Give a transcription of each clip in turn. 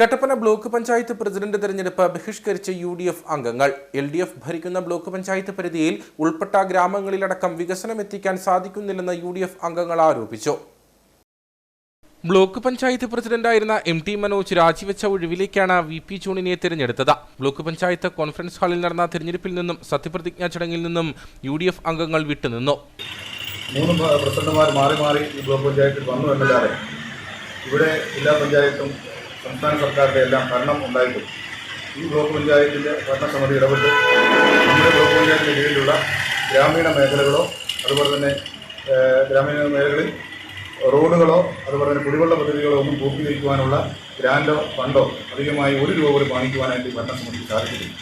Kattappana block panchayat president തെരഞ്ഞെടുപ്പ് ബഹിഷ്കരിച്ച U D F അംഗങ്ങൾ. എൽ ഡി എഫ് ഭരിക്കുന്ന ബ്ലോക്ക് പഞ്ചായത്ത് പരിധിയിൽ ഉൾപ്പെട്ട ഗ്രാമങ്ങളിലടക്കം വികസനം എത്തിക്കാൻ സാധിക്കുന്നില്ലെന്ന് യു ഡി എഫ് അംഗങ്ങൾ ആരോപിച്ചു. ബ്ലോക്ക് പഞ്ചായത്ത് പ്രസിഡന്റായിരുന്ന എം ടി മനോജ് രാജിവെച്ച ഒഴിവിലേക്കാണ് വി പി ജോണിനെ തിരഞ്ഞെടുത്തത്. ബ്ലോക്ക് പഞ്ചായത്ത് കോൺഫറൻസ് ഹാളിൽ നടന്ന തിരഞ്ഞെടുപ്പിൽ നിന്നും സത്യപ്രതിജ്ഞാ ചടങ്ങിൽ നിന്നും യു ഡി എഫ് അംഗങ്ങൾ വിട്ടുനിന്നു. മൂന്ന് പ്രസിഡന്റുമാർ മാറി മാറി ബ്ലോക്ക് പഞ്ചായത്തിൽ വന്നു എന്നല്ലാതെ ഇവിടെ എല്ലാ പഞ്ചായത്തും സംസ്ഥാന സർക്കാരിന്റെ എല്ലാം ഭരണം ഉണ്ടായിട്ടും ഈ ബ്ലോക്ക് പഞ്ചായത്തിന്റെ ഭരണസമിതി ഇടപെട്ട് നമ്മുടെ ബ്ലോക്ക് പഞ്ചായത്തിന്റെ കീഴിലുള്ള ഗ്രാമീണ മേഖലകളോ അതുപോലെ തന്നെ ഗ്രാമീണ മേഖലകളിൽ റോഡുകളോ അതുപോലെ തന്നെ കുടിവെള്ള പദ്ധതികളോ ഒന്നും പൂർത്തീകരിക്കുവാനുള്ള ഗ്രാൻഡോ ഫണ്ടോ അധികമായി ഒരു രൂപ പോലും വാങ്ങിക്കുവാനായിട്ട് ഭരണസമിതി സാധിച്ചിട്ടില്ല.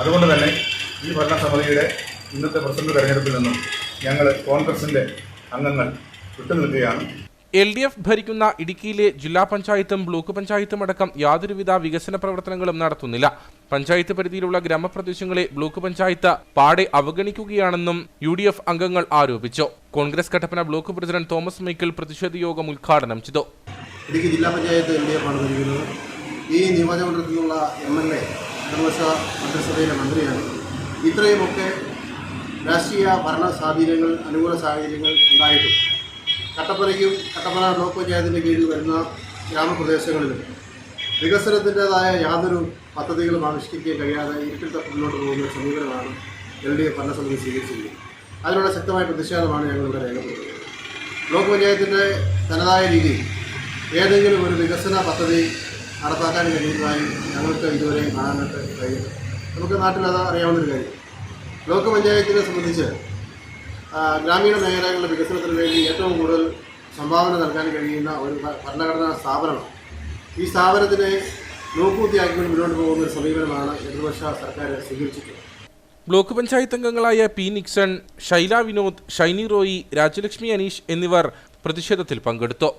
അതുകൊണ്ട് തന്നെ ഈ ഭരണസമിതിയുടെ ഇന്നത്തെ പ്രസിഡന്റ് തെരഞ്ഞെടുപ്പിൽ നിന്നും ഞങ്ങൾ കോൺഗ്രസിന്റെ അംഗങ്ങൾ വിട്ടുനിൽക്കുകയാണ്. എൽ ഡി എഫ് ഭരിക്കുന്ന ഇടുക്കിയിലെ ജില്ലാ പഞ്ചായത്തും ബ്ലോക്ക് പഞ്ചായത്തും അടക്കം യാതൊരുവിധ വികസന പ്രവർത്തനങ്ങളും നടത്തുന്നില്ല. പഞ്ചായത്ത് പരിധിയിലുള്ള ഗ്രാമപ്രദേശങ്ങളെ ബ്ലോക്ക് പഞ്ചായത്ത് പാടെ അവഗണിക്കുകയാണെന്നും യു ഡി എഫ് അംഗങ്ങൾ ആരോപിച്ചു. Congress Kattappana block president Thomas Michael പ്രതിഷേധ യോഗം ഉദ്ഘാടനം ചെയ്തു. ഇടുക്കി ജില്ലാ പഞ്ചായത്ത് എൽ ഡി എഫ് ആണ് ഭരിക്കുന്നത്. ഈ നിയോജകമണ്ഡലത്തിൽ നിന്നുള്ള എം എൽ എ മന്ത്രിസഭയിലെ മന്ത്രിയാണ്. ഇത്രയുമൊക്കെ രാഷ്ട്രീയ ഭരണ സാഹചര്യങ്ങൾ അനുകൂല സാഹചര്യങ്ങൾ ഉണ്ടായിട്ടും കട്ടപ്പനയ്ക്കും കട്ടപ്പന ബ്ലോക്ക് പഞ്ചായത്തിന്റെ കീഴിൽ വരുന്ന ഗ്രാമപ്രദേശങ്ങളിലും വികസനത്തിന്റെതായ യാതൊരു പദ്ധതികളും ആവിഷ്കരിക്കാൻ കഴിയാതെ ഇരുട്ടിൽ മുന്നോട്ട് പോകുന്ന സമീപനമാണ് എൽ ഡി എഫ് ഭരണസമിതി സ്വീകരിച്ചിരിക്കുന്നത്. അതിനുള്ള ശക്തമായ പ്രതിഷേധമാണ് ഞങ്ങളിവിടെ രേഖപ്പെടുത്തുന്നത്. ബ്ലോക്ക് പഞ്ചായത്തിന്റെ തനതായ രീതിയിൽ ഏതെങ്കിലും ഒരു വികസന പദ്ധതി നടപ്പാക്കാൻ കഴിയുന്നതായി ഞങ്ങൾക്ക് ഇതുവരെ കാണാനായിട്ട് കഴിയും നമുക്ക് നാട്ടിൽ അത് അറിയാവുന്നൊരു കാര്യം. ബ്ലോക്ക് പഞ്ചായത്തിനെ സംബന്ധിച്ച് ഗ്രാമീണ മേഖലകളുടെ വികസനത്തിന് വേണ്ടി ഏറ്റവും കൂടുതൽ സംഭാവന നൽകാൻ കഴിയുന്ന ഒരു ഭരണഘടനാ സ്ഥാപനമാണ്. ഈ സ്ഥാപനത്തിനെ നോക്കൂത്തിയാക്കിക്കൊണ്ട് മുന്നോട്ട് പോകുന്ന ഒരു സമീപനമാണ് ഇടതുപക്ഷ സർക്കാർ സ്വീകരിച്ചിട്ടുള്ളത്. ബ്ലോക്ക് പഞ്ചായത്ത് അംഗങ്ങളായ പി നിക്സൺ ഷൈല വിനോദ് ഷൈനി റോയി രാജലക്ഷ്മി അനീഷ് എന്നിവർ പ്രതിഷേധത്തിൽ പങ്കെടുത്തു.